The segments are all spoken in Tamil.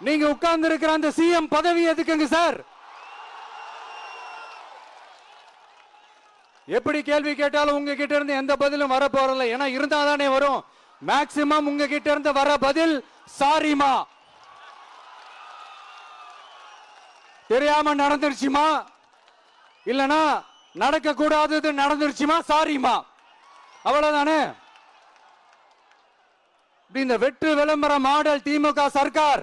நீங்க உட்கார்ந்து இருக்கிற அந்த சிஎம் பதவி எதுக்குங்க சார்? எப்படி கேள்வி கேட்டாலும் உங்ககிட்ட இருந்து எந்த பதிலும் வர போறல ஏன்னா இருந்தா தானே வரும். மேக்சிமம் உங்ககிட்ட இருந்து வர பதில் சாரிமா. தெரியாம நடந்துருச்சுமா? இல்லனா நடக்க கூடாதது நடந்துருச்சுமா? சாரிமா. அவ்வளவுதானே? இந்த வெற்று விளம்பர மாடல் திமுக சர்க்கார்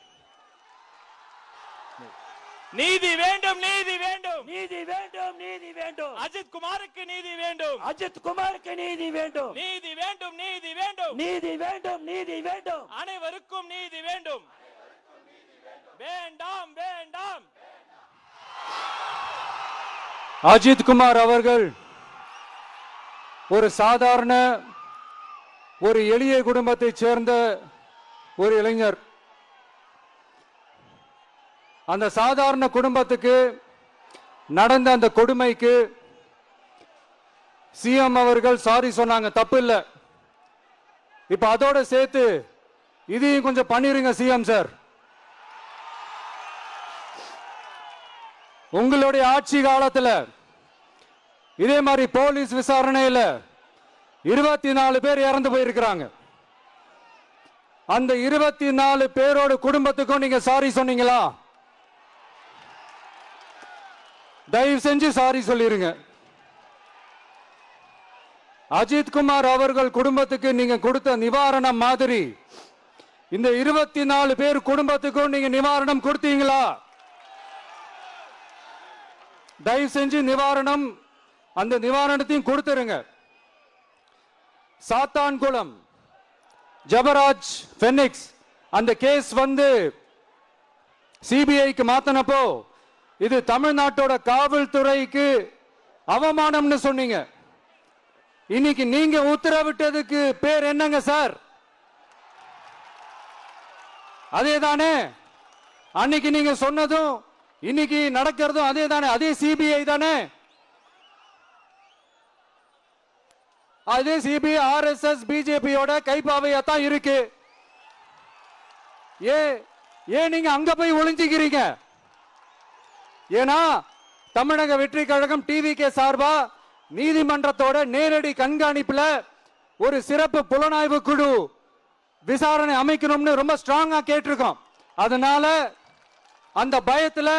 நீதி வேண்டும் நீதி வேண்டும். நீதி வேண்டும் நீதி வேண்டும். அஜித் குமாருக்கு நீதி வேண்டும். அஜித் குமாருக்கு நீதி வேண்டும். நீதி வேண்டும் நீதி வேண்டும். நீதி வேண்டும் நீதி வேண்டும். அனைவருக்கும் நீதி வேண்டும். வேண்டாம் வேண்டாம். அஜித் குமார் அவர்கள் ஒரு சாதாரண ஒரு எளிய குடும்பத்தைச் சேர்ந்த ஒரு இளைஞர். அந்த சாதாரண குடும்பத்துக்கு நடந்த அந்த கொடுமைக்கு சிஎம் அவர்கள் சாரி சொன்னாங்க தப்பு இல்லை இப்ப அதோட சேர்த்து இதையும் கொஞ்சம் பண்ணிருங்க சிஎம் சார். உங்களுடைய ஆட்சி காலத்தில் இதே மாதிரி போலீஸ் விசாரணையில் இருபத்தி நாலு பேர் இறந்து போயிருக்கிறாங்க. அந்த இருபத்தி நாலு பேரோட குடும்பத்துக்கும் நீங்க சாரி சொன்னீங்களா? தயவு செஞ்சு சாரி சொல்லிருங்க. அஜித் குமார் அவர்கள் குடும்பத்துக்கு நீங்க கொடுத்த நிவாரணம் மாதிரி. இந்த இருபத்தி நாலு பேர் குடும்பத்துக்கும் நீங்க நிவாரணம் கொடுத்தீங்களா? தயவு செஞ்சு நிவாரணம் அந்த நிவாரணத்தையும் கொடுத்துருங்க. சாத்தான்குளம் ஜபராஜ் பெனிக்ஸ் அந்த கேஸ் வந்து சிபிஐக்கு மாத்தினப்போ இது தமிழ்நாட்டோட காவல்துறைக்கு அவமானம்னு சொன்னீங்க. இன்னைக்கு நீங்க உத்தரவிட்டதுக்கு பேர் என்னங்க சார்? அதே தானே அன்னைக்கு நீங்க சொன்னதும் இன்னைக்கு நடக்கிறதும் அதே தானே? அதே சிபிஐ தானே அதே சிபிஐ ஆர்எஸ்எஸ் பிஜேபியோட கைப்பாவையா தான் இருக்கு. ஏ ஏன் நீங்க அங்க போய் ஒளிஞ்சுக்கிறீங்க? ஏன்னா தமிழக வெற்றி கழகம் டிவிகே சார்பா நீதிமன்றத்தோட நேரடி கண்காணிப்புல ஒரு சிறப்பு புலனாய்வு குழு விசாரணை அமைக்கணும்னு ரொம்ப ஸ்ட்ராங்கா கேட்டிருக்கோம். அதனால அந்த பயத்துல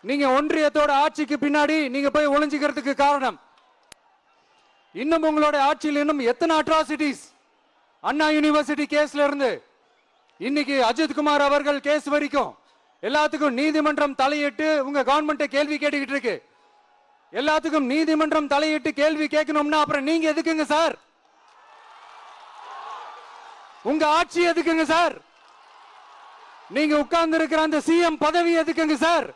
நீங்க ஒன்றியத்தோட ஆட்சிக்கு பின்னாடி நீங்க போய் ஒளிஞ்சுக்கிறதுக்கு காரணம். இன்னும் உங்களோட ஆட்சியில் இன்னும் எத்தனை அட்ராசிட்டிஸ் அண்ணா யூனிவர்சிட்டி கேஸ்ல இருந்து. இன்னைக்கு அஜித்குமார் அவர்கள் கேஸ் வரைக்கும் எல்லாத்துக்கும் நீதிமன்றம் தலையிட்டு உங்க கவர்மெண்ட் கேள்வி கேட்டுக்கிட்டு இருக்கு. எல்லாத்துக்கும் நீதிமன்றம் தலையிட்டு கேள்வி கேட்கணும்னா அப்புறம் நீங்க எதுக்குங்க சார்? உங்க ஆட்சி எதுக்குங்க சார்? நீங்க உட்கார்ந்து இருக்கிற அந்த சிஎம் பதவி எதுக்குங்க சார்?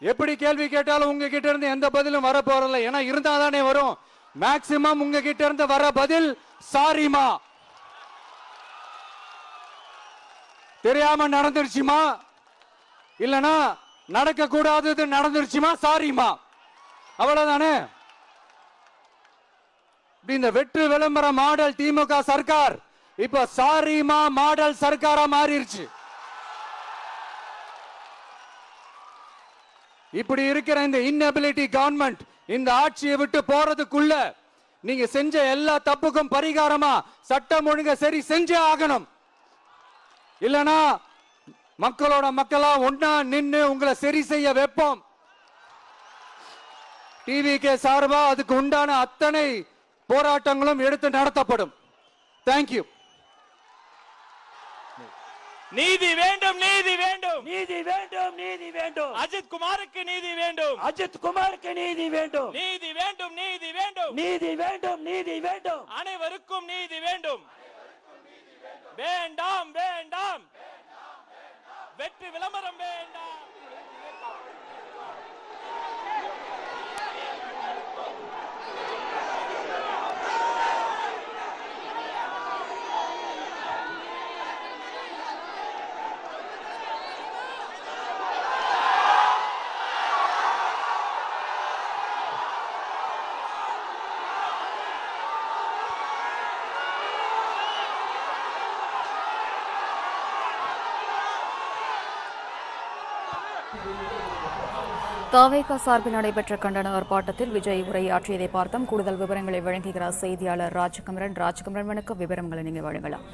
எப்படி கேள்வி கேட்டாலும் உங்ககிட்ட இருந்து எந்த பதிலும் வர போறதில்ல. ஏன்னா இருந்தா தானே வரும். மேக்சிமம் உங்ககிட்ட இருந்து வர பதில் சாரிமா. தெரியாம நடந்துருச்சுமா? இல்லனா நடக்க கூடாதது நடந்துருச்சுமா? சாரிமா அவ்வளவுதானே? இந்த வெற்று விளம்பர மாடல் திமுக சர்க்கார் இப்ப சாரிமா மாடல் சர்க்காரா மாறிடுச்சு இப்படி இருக்கிற இந்த இன்னபிலிட்டி கவர்மெண்ட் இந்த ஆட்சியை விட்டு போறதுக்குள்ள நீங்க செஞ்ச எல்லா தப்புக்கும் பரிகாரமா சட்டம் ஒழுங்க சரி செஞ்சே ஆகணும். இல்லனா மக்களோட மக்களா ஒன்னா நின்னு உங்களை சரி செய்ய வைப்போம். டிவிகே சார்பா அதுக்கு உண்டான அத்தனை போராட்டங்களும் எடுத்து நடத்தப்படும். தேங்க்யூ நீதி வேண்டும் நீதி வேண்டும். நீதி வேண்டும் நீதி வேண்டும். அஜித் குமாருக்கு நீதி வேண்டும். அஜித் குமாருக்கு நீதி வேண்டும். நீதி வேண்டும் நீதி வேண்டும். நீதி வேண்டும் நீதி வேண்டும். அனைவருக்கும் நீதி வேண்டும். வேண்டாம் வேண்டாம். வெற்றி விளம்பரம் வேண்டாம். தாவேகா சார்பில் நடைபெற்ற கண்டன ஆர்ப்பாட்டத்தில் விஜய் உரையாற்றியதை பார்த்தோம் கூடுதல் விவரங்களை வழங்குகிறார் செய்தியாளர் ராஜகமரன். ராஜகமரன் வணக்கம் விவரங்களை நீங்க வழங்கலாம்.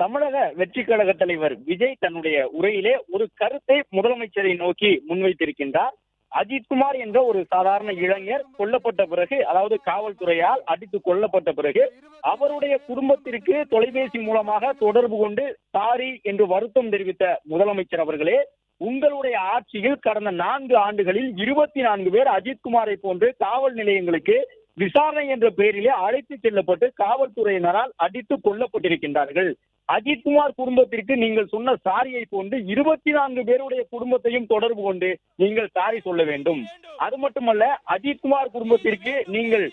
தமிழக வெற்றி கழக தலைவர் விஜய் தன்னுடைய உரையிலே ஒரு கருத்தை முதலமைச்சரை நோக்கி முன்வைத்திருக்கின்றார். அஜித்குமார் என்ற ஒரு சாதாரண இளைஞர் கொல்லப்பட்ட பிறகு அதாவது காவல்துறையால் அடித்து கொல்லப்பட்ட பிறகு அவருடைய குடும்பத்திற்கு தொலைபேசி மூலமாக தொடர்பு கொண்டு சாரி என்று வருத்தம் தெரிவித்த முதலமைச்சர் அவர்களே உங்களுடைய ஆட்சியில் கடந்த நான்கு ஆண்டுகளில் இருபத்தி நான்கு பேர் அஜித்குமாரை போன்று காவல் நிலையங்களுக்கு விசாரணை என்ற பெயரிலே அழைத்து செல்லப்பட்டு காவல்துறையினரால் அடித்து கொல்லப்பட்டிருக்கின்றார்கள். அஜித்குமார் குடும்பத்திற்கு நீங்கள் சொன்ன சாரியை போன்று இருபத்தி நான்கு பேருடைய குடும்பத்தையும் தொடர்பு கொண்டு நீங்கள் சாரி சொல்ல வேண்டும். அது மட்டுமல்ல அஜித்குமார் குடும்பத்திற்கு நீங்கள்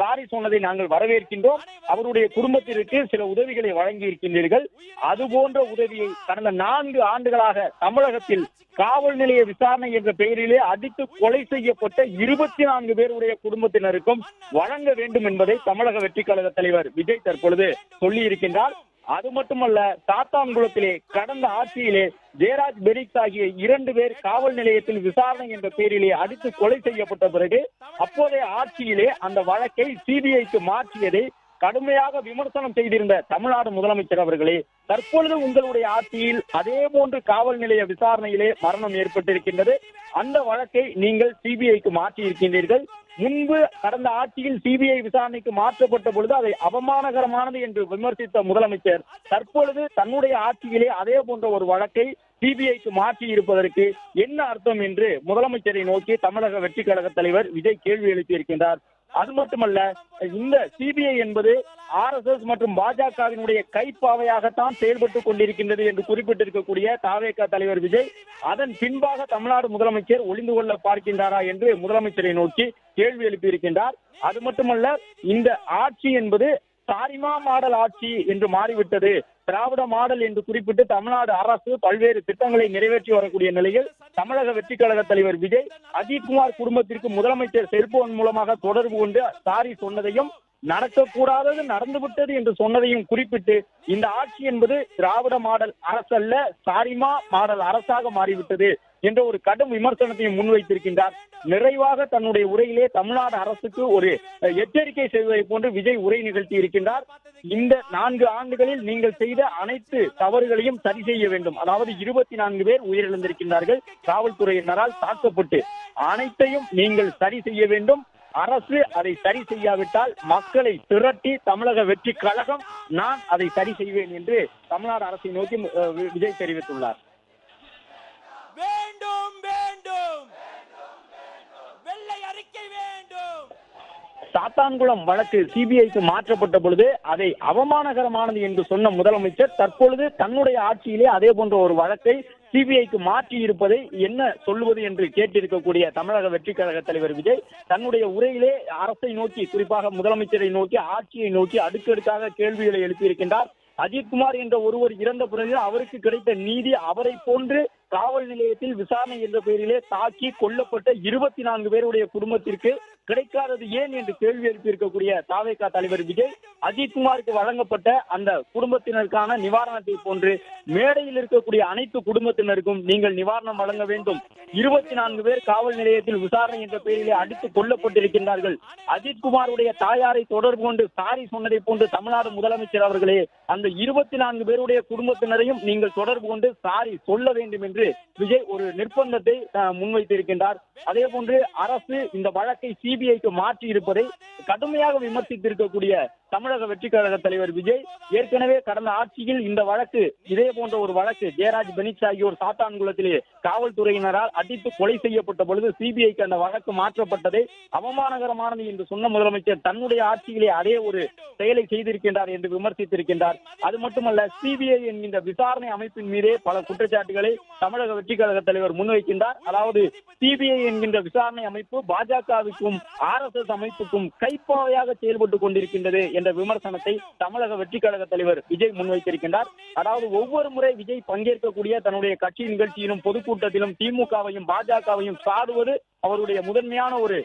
சாரி சொன்னதை நாங்கள் வரவேற்கின்றோம். அவருடைய குடும்பத்திற்கு சில உதவிகளை வழங்கி இருக்கின்றீர்கள் அது போன்ற உதவியை கடந்த நான்கு ஆண்டுகளாக தமிழகத்தில் காவல் நிலைய விசாரணை என்ற பெயரிலே அடித்து கொலை செய்யப்பட்ட இருபத்தி நான்கு பேருடைய குடும்பத்தினருக்கும் வழங்க வேண்டும் என்பதை தமிழக வெற்றி கழக தலைவர் விஜய் தற்பொழுது சொல்லி இருக்கின்றார் அது மட்டுமல்ல சாத்தான்குளத்திலே கடந்த ஆட்சியிலே ஜெயராஜ் பெரிக்ஸ் ஆகிய இரண்டு பேர் காவல் நிலையத்தில் விசாரணை என்ற பேரிலே அடித்து கொலை செய்யப்பட்ட பிறகு அப்போதைய ஆட்சியிலே அந்த வழக்கை சிபிஐக்கு மாற்றியதை கடுமையாக விமர்சனம் செய்திருந்த தமிழ்நாடு முதலமைச்சர் அவர்களே தற்பொழுது உங்களுடைய ஆட்சியில் அதே போன்று காவல் நிலைய விசாரணையிலே மரணம் ஏற்பட்டிருக்கின்றது. அந்த வழக்கை நீங்கள் சிபிஐக்கு மாற்றி இருக்கின்றீர்கள் முன்பு கடந்த ஆட்சியில் சிபிஐ விசாரணைக்கு மாற்றப்பட்ட பொழுது அதை அவமானகரமானது என்று விமர்சித்த முதலமைச்சர் தற்பொழுது தன்னுடைய ஆட்சியிலே அதே போன்ற ஒரு வழக்கை சிபிஐக்கு மாற்றி இருப்பதற்கு என்ன அர்த்தம் என்று முதலமைச்சரை நோக்கி தமிழக வெற்றி கழக தலைவர் விஜய் கேள்வி எழுப்பியிருக்கின்றார். அது மட்டுமல்ல இந்த சிபிஐ என்பது ஆர்எஸ்எஸ் மற்றும் பாஜகவினுடைய கைப்பாவையாகத்தான் செயல்பட்டுக் கொண்டிருக்கின்றது என்று குறிப்பிட்டிருக்கக்கூடிய தாவேக தலைவர் விஜய் அதன் பின்பாக தமிழ்நாடு முதலமைச்சர் ஒளிந்து கொள்ள பார்க்கின்றாரா என்று முதலமைச்சரை நோக்கி கேள்வி எழுப்பியிருக்கின்றார். அது மட்டுமல்ல இந்த ஆட்சி என்பது சாரிமா மாடல் ஆட்சி என்று மாறிவிட்டது. திராவிட மாடல் என்று குறிப்பிட்டு தமிழ்நாடு அரசு பல்வேறு திட்டங்களை நிறைவேற்றி வரக்கூடிய நிலையில் தமிழக வெற்றி கழக தலைவர் விஜய் அஜித்குமார் குடும்பத்திற்கு முதலமைச்சர் செல்போன் மூலமாக தொடர்பு கொண்டு சாரி சொன்னதையும் நடக்கக்கூடாதது நடந்துவிட்டது என்று சொன்னதையும் குறிப்பிட்டு இந்த ஆட்சி என்பது திராவிட மாடல் அரசல்ல சாரிமா மாடல் அரசாக மாறிவிட்டது என்ற ஒரு கடும் விமர்சனத்தையும் முன்வைத்திருக்கின்றார். நிறைவாக தன்னுடைய உரையிலே தமிழ்நாடு அரசுக்கு ஒரு எச்சரிக்கை செய்வதை போன்று விஜய் உரை நிகழ்த்தி இருக்கின்றார். இந்த நான்கு ஆண்டுகளில் நீங்கள் செய்த அனைத்து தவறுகளையும் சரி செய்ய வேண்டும். அதாவது இருபத்தி நான்கு பேர் உயிரிழந்திருக்கின்றார்கள். காவல்துறையினரால் தாக்கப்பட்டு அனைத்தையும் நீங்கள் சரி செய்ய வேண்டும். அரசு அதை சரி செய்யாவிட்டால் மக்களை திரட்டி தமிழக வெற்றி கழகம் நான் அதை சரி செய்வேன் என்று தமிழ்நாடு அரசை நோக்கி விஜய் தெரிவித்துள்ளார். வேண்டும் வேண்டும். சாத்தான்குளம் வழக்கு சிபிஐக்கு மாற்றப்பட்ட பொழுது அதை அவமானகரமானது என்று சொன்ன முதலமைச்சர் தற்பொழுது தன்னுடைய ஆட்சியிலே அதே போன்ற ஒரு வழக்கை சிபிஐக்கு மாற்றி இருப்பதை என்ன சொல்லுவது என்று கேட்டிருக்கக்கூடிய தமிழக வெற்றி கழக தலைவர் விஜய் தன்னுடைய உரையிலே அரசை நோக்கி குறிப்பாக முதலமைச்சரை நோக்கி ஆட்சியை நோக்கி அடுக்கடுக்காக கேள்விகளை எழுப்பியிருக்கின்றார். அஜித்குமார் என்ற ஒருவர் இறந்த பிறகு அவருக்கு கிடைத்த நீதி அவரை போன்று காவல் நிலையத்தில் விசாரணை என்ற பெயரிலே தாக்கி கொல்லப்பட்ட இருபத்தி நான்கு பேருடைய குடும்பத்திற்கு கிடைக்காதது ஏன் என்று கேள்வி எழுப்பியிருக்கக்கூடிய தாவேகா தலைவர் விஜய் அஜித்குமாருக்கு வழங்கப்பட்ட அந்த குடும்பத்தினருக்கான நிவாரணத்தை போன்று மேடையில் இருக்கக்கூடிய அனைத்து குடும்பத்தினருக்கும் நீங்கள் நிவாரணம் வழங்க வேண்டும். இருபத்தி நான்கு பேர் காவல் நிலையத்தில் விசாரணை என்ற பெயரிலே அடித்து கொல்லப்பட்டிருக்கின்றார்கள். அஜித்குமாருடைய தாயாரை தொடர்பு கொண்டு சாரி சொன்னதை போன்று தமிழ்நாடு முதலமைச்சர் அவர்களே அந்த இருபத்தி நான்கு பேருடைய குடும்பத்தினரையும் நீங்கள் தொடர்பு கொண்டு சாரி சொல்ல வேண்டும் என்று விஜய் ஒரு நிர்பந்தத்தை முன்வைத்திருக்கின்றார். அதே போன்று அரசு இந்த வழக்கை சி சிபிஐக்கு மாற்றி இருப்பதை கடுமையாக விமர்சித்திருக்கக்கூடிய தமிழக வெற்றி கழக தலைவர் விஜய் ஏற்கனவே கடந்த ஆட்சியில் இந்த வழக்கு இதே போன்ற ஒரு வழக்கு ஜெயராஜ் பெனிச் ஆகியோர் சாத்தான்குளத்திலே காவல்துறையினரால் அடித்து கொலை செய்யப்பட்ட பொழுது சிபிஐக்கு அந்த வழக்கு மாற்றப்பட்டதை அவமானகரமானது என்று சொன்ன முதலமைச்சர் தன்னுடைய ஆட்சியிலே அதே ஒரு செயலை செய்திருக்கின்றார் என்று விமர்சித்திருக்கின்றார். அது மட்டுமல்ல சிபிஐ என்கின்ற விசாரணை அமைப்பின் மீதே பல குற்றச்சாட்டுகளை தமிழக வெற்றி கழக தலைவர் முன்வைக்கின்றார். அதாவது சிபிஐ என்கின்ற விசாரணை அமைப்பு பாஜகவுக்கும் ஆர் எஸ் எஸ் அமைப்புக்கும் கைப்பாவையாக செயல்பட்டுக் கொண்டிருக்கின்றது என்ற விமர்சனத்தை தமிழக வெற்றி கழக தலைவர் விஜய் முன்வைத்திருக்கின்றார். அதாவது ஒவ்வொரு முறை விஜய் பங்கேற்கக்கூடிய தன்னுடைய கட்சி நிகழ்ச்சியிலும் பொதுக்கூட்டத்திலும் திமுகவையும் பாஜகவையும் சாடுவது அவருடைய முதன்மையான ஒரு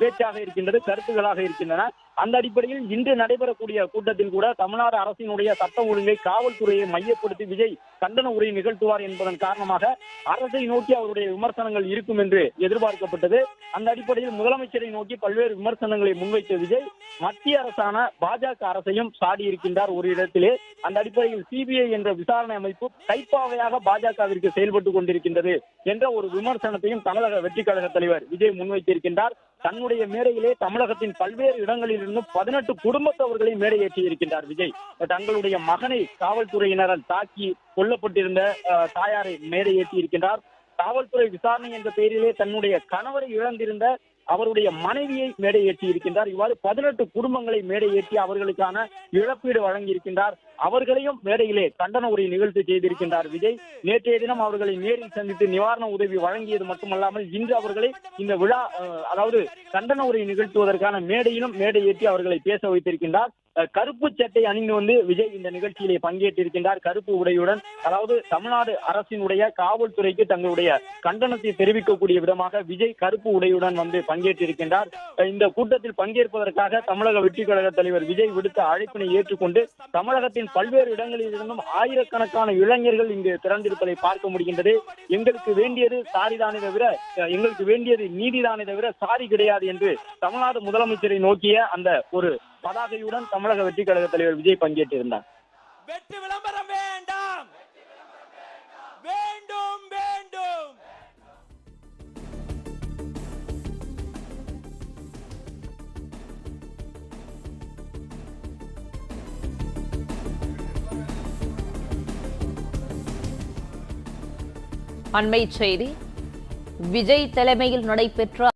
பேச்சாக இருக்கின்றது கருத்துக்களாக இருக்கின்றன. அந்த அடிப்படையில் இன்று நடைபெறக்கூடிய கூட்டத்தில் கூட தமிழ்நாடு அரசினுடைய சட்ட ஒழுங்கை காவல்துறையை மையப்படுத்தி விஜய் கண்டன உரை நிகழ்த்துவார் என்பதன் காரணமாக அரசை நோக்கி அவருடைய விமர்சனங்கள் இருக்கும் என்று எதிர்பார்க்கப்பட்டது. அந்த அடிப்படையில் முதலமைச்சரை நோக்கி பல்வேறு விமர்சனங்களை முன்வைத்த விஜய் மத்திய அரசான பாஜக அரசையும் சாடி இருக்கின்றார் ஒரு இடத்திலே. அந்த அடிப்படையில் சிபிஐ என்ற விசாரணை அமைப்பு கைப்பாவையாக பாஜகவிற்கு செயல்பட்டுக் கொண்டிருக்கின்றது என்ற ஒரு விமர்சனத்தையும் தமிழக வெற்றி கழக தலைவர் விஜய் முன்வைத்திருக்கின்றார். தன்னுடைய மேடையிலே தமிழகத்தின் பல்வேறு இடங்களில் இருந்தும் பதினெட்டு குடும்பத்தவர்களை மேடையேற்றி இருக்கின்றார் விஜய். தங்களுடைய மகனை காவல்துறையினரால் தாக்கி கொல்லப்பட்டிருந்த தாயாரை மேடையேற்றி இருக்கின்றார். காவல்துறை விசாரணை என்ற பெயரிலே தன்னுடைய கணவரை இழந்திருந்த அவருடைய மனைவியை மேடையேற்றி இருக்கின்றார். இவ்வாறு பதினெட்டு குடும்பங்களை மேடை ஏற்றி அவர்களுக்கான இழப்பீடு வழங்கி இருக்கின்றார் அவர்களையும் மேடையிலே கண்டன உரை நிகழ்ச்சி செய்திருக்கின்றார் விஜய். நேற்றைய தினம் அவர்களை நேரில் சந்தித்து நிவாரண உதவி வழங்கியது மட்டுமல்லாமல் இன்று அவர்களை இந்த விழா அதாவது கண்டன உரை நிகழ்த்துவதற்கான மேடையிலும் மேடை ஏற்றி அவர்களை பேச வைத்திருக்கின்றார். கருப்பு சட்டை அணிந்து வந்து விஜய் இந்த நிகழ்ச்சியிலே பங்கேற்றிருக்கின்றார். கருப்பு உடையுடன் அதாவது தமிழ்நாடு அரசினுடைய காவல்துறைக்கு தங்களுடைய கண்டனத்தை தெரிவிக்கக்கூடிய விதமாக விஜய் கருப்பு உடையுடன் வந்து பங்கேற்றிருக்கின்றார். இந்த கூட்டத்தில் பங்கேற்பதற்காக தமிழக வெற்றி கழக தலைவர் விஜய் விடுத்த அழைப்பினை ஏற்றுக்கொண்டு தமிழகத்தின் பல்வேறு இடங்களில் இருந்தும் ஆயிரக்கணக்கான இளைஞர்கள் இங்கு திரண்டிருப்பதை பார்க்க முடிகின்றது. எங்களுக்கு வேண்டியது சாரிதானே தவிர எங்களுக்கு வேண்டியது நீதிதானே தவிர சாரி கிடையாது என்று தமிழ்நாடு முதலமைச்சரை நோக்கிய அந்த ஒரு பதாகையுடன் தமிழக வெற்றி கழக தலைவர் விஜய் பங்கேற்றிருந்தார். வெற்றி விளம்பரம் வேண்டாம். வேண்டும் வேண்டும். அண்மை செய்தி விஜய் தலைமையில் நடைபெற்ற